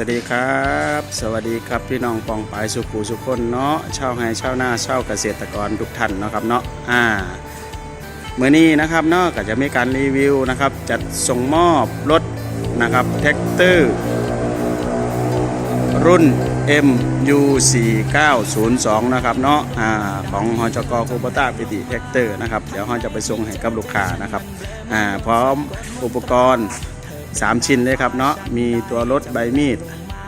วัสดีครับ สวัสดีครับพี่น้องปองปายสุขูสุขคนเนาะชาวไฮชาวนาชาวเกษตรกรทุกท่านเนาะครับเนาะอ่าเมื่อนี้นะครับเนาะก็จะมีการรีวิวนะครับ จัดส่งมอบรถนะครับแท็กเตอร์รุ่น MU4902 นะครับเนาะอ่าของฮจกคูปต้าปิติแท็กเตอร์นะครับ เดี๋ยวเราจะไปส่งให้กับลูกค้านะครับอ่าพร้อมอุปกรณ์ 3 ชิ้นเลยครับเนาะมีตัวรถใบมีด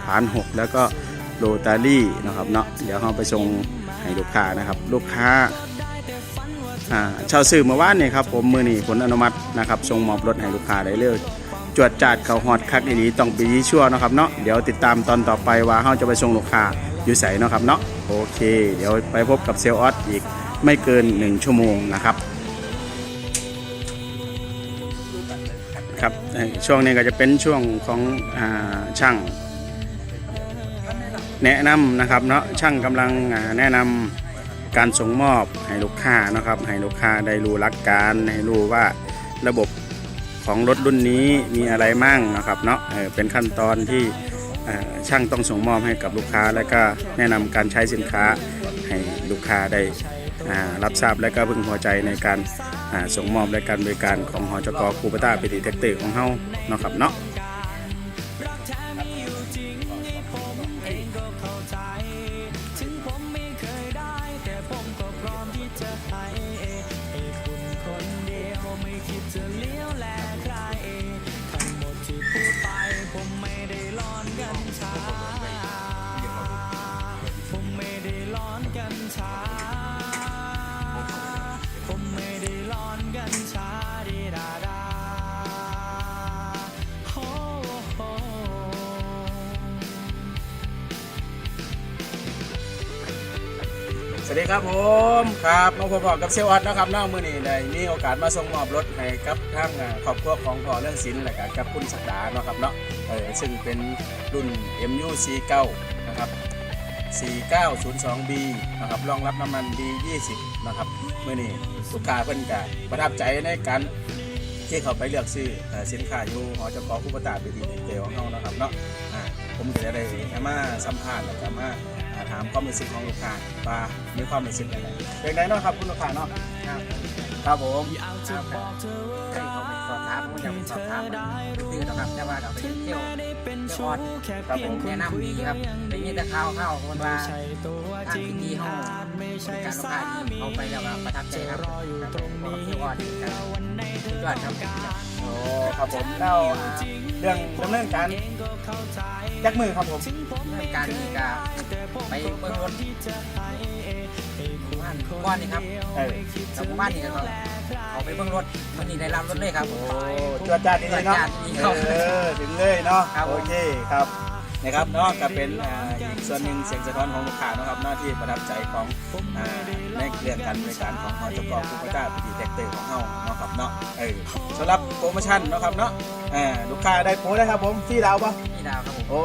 ฐาน 6 แล้วก็โรตารี่นะครับเนาะเดี๋ยวเราไปส่งให้ลูกค้านะครับ ลูกค้าอ่าเช่าซื้อเมื่อวานนี่ครับผมมือนี่ผลอนุมัตินะครับส่งมอบรถให้ลูกค้าได้เลยจวดจาดเขาฮอดคักดีๆต้องปีชั่วนะครับเนาะเดี๋ยวติดตามตอนต่อไปว่าเราจะไปส่งลูกค้าอยู่ใสเนาะครับเนาะโอเค เดี๋ยวไปพบกับเซลล์ออสอีกไม่เกิน 1 ชั่วโมงนะครับ ครับช่วงนี้ก็จะเป็นช่วงของอช่าง แนะนำนะครับเนาะช่างกำลังแนะนำการส่งมอบให้ลูกค้านะครับ ให้ลูกค้าได้รู้หลักการให้รู้ว่าระบบของรถรุ่นนี้มีอะไรมั่งนะครับเนาะเป็นขั้นตอนที่ช่างต้องส่งมอบให้กับลูกค้า และก็แนะนำการใช้สินค้าให้ลูกค้าได้รับทราบและก็พึงพอใจในการ ส่งมอบและการบริการของหอจกคูปต้าปิติแท็กเตอร์ของเฮาเนาะครับเนาะ วัสดีครับผมครับมาพบกับเซลล์ออดนะครับน้องมือนี้ได้มีโอกาสมาส่งมอบรถให้กับทางอ่าครอบครัวของพ่อเรื่องศิลป์และก็กับคุณสักดาเนาะครับเนาะเออซึ่งเป็นรุ่น MU49 นะครับ 4902B นะครับรองรับน้ำมัน B20 นะครับมื่อนี้ลูกค้าเพิ่นก็ประทับใจในการที่เขาไปเลือกซื้อสินค้าอยู่หอจำกคู่ปตาปีดีเทลของเขานะครับเนาะผมก็จะได้มาสัมภาษณ์แล้วก็มา อ่าถามความรู้สึกของลูกค้าว่ามีความรู้สึกยังไงเป็นไงเนาะครับคุณลูกค้าเนาะครับ ครับผมครับให้เขาไปสอบถามผมอยากไปสอบถามคือนะครับแต่ว่าเราไปเที่ยว เที่ยวออดครับผมแนะนำดีครับได้ยินแต่ข่าวข่าวคนว่าทางที่ดีเขาบริการลูกค้าดีเขาไปแล้วก็ประทับใจครับครับผมบอกกับเที่ยวออดครับสุดยอดครับโอ้ครับผมแล้วอ่าเรื่องดำเนินการยักมือครับผมเรื่องการที่จะไปเบิ่งรถบ้านก้อนนี่ครับเออแต่หมู่บ้านนี่ก็ เอาไปเบิ่งรถวันนี้ได้รับรถเลยครับโอ้จวดจ้าดดีๆเนาะจวดจ้าดดีครับเออถึงเลยเนาะครับผมโอเคครับนะครับเนาะก็เป็นอ่าอีกส่วนหนึ่งเสียงสะท้อนของลูกค้านะครับหน้าที่ประทับใจของอ่าในเรื่องการบริการของหอจกคูปต้าพิธีแท็กเตอร์ของเฮาเนาะครับเนาะเออสำหรับโปรโมชั่นเนาะครับเนาะอ่าลูกค้าได้โปรได้ครับผมฟรีดาวปะพี่ดาวครับผมโอ้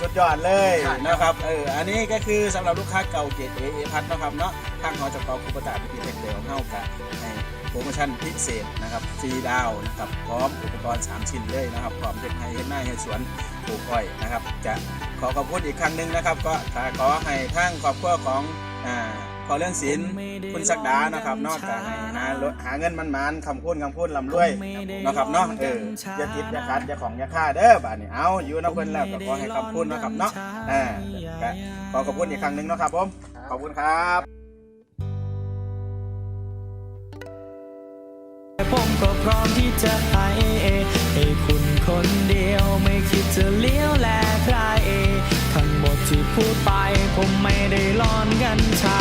สุดยอดเลยครับนะครับเอออันนี้ก็คือสำหรับลูกค้าเก่าเกรดเอเอพัทนะครับเนาะทางหอจกคูปต้าพิธีแท็กเตอร์ของเฮากับใน โปรโมชั่นพิเศษนะครับฟรีดาวนะครับพร้อมอุปกรณ์ 3 ชิ้นเลยนะครับพร้อมเฮ็ดให้เฮ็ดหน้าเฮ็ดสวนปลูกอ้อยนะครับ จะขอขอบคุณอีกครั้งหนึ่งนะครับ ก็ขอให้ทางครอบครัวของอ่าพอเรื่องศิลคุณศักดานะครับนอกจากให้หารถหาเงินมันมันคำพูดคำพูดลำรวยนะครับเนาะเอออย่าติดอย่าขัดอย่าของอย่าฆ่าเด้อบ้าดนี้เอาอยู่นะเพิ่อนแล้วก็ขอให้คำพูดนะครับเนาะอ่าขอขอบคุณอีกครั้งหนึ่งนะครับผมขอบคุณครับ พร้อมที่จะให้ให้คุณคนเดียวไม่คิดจะเลี้ยวแลใครทั้งหมดที่พูดไปผมไม่ได้ร้อนกันช้า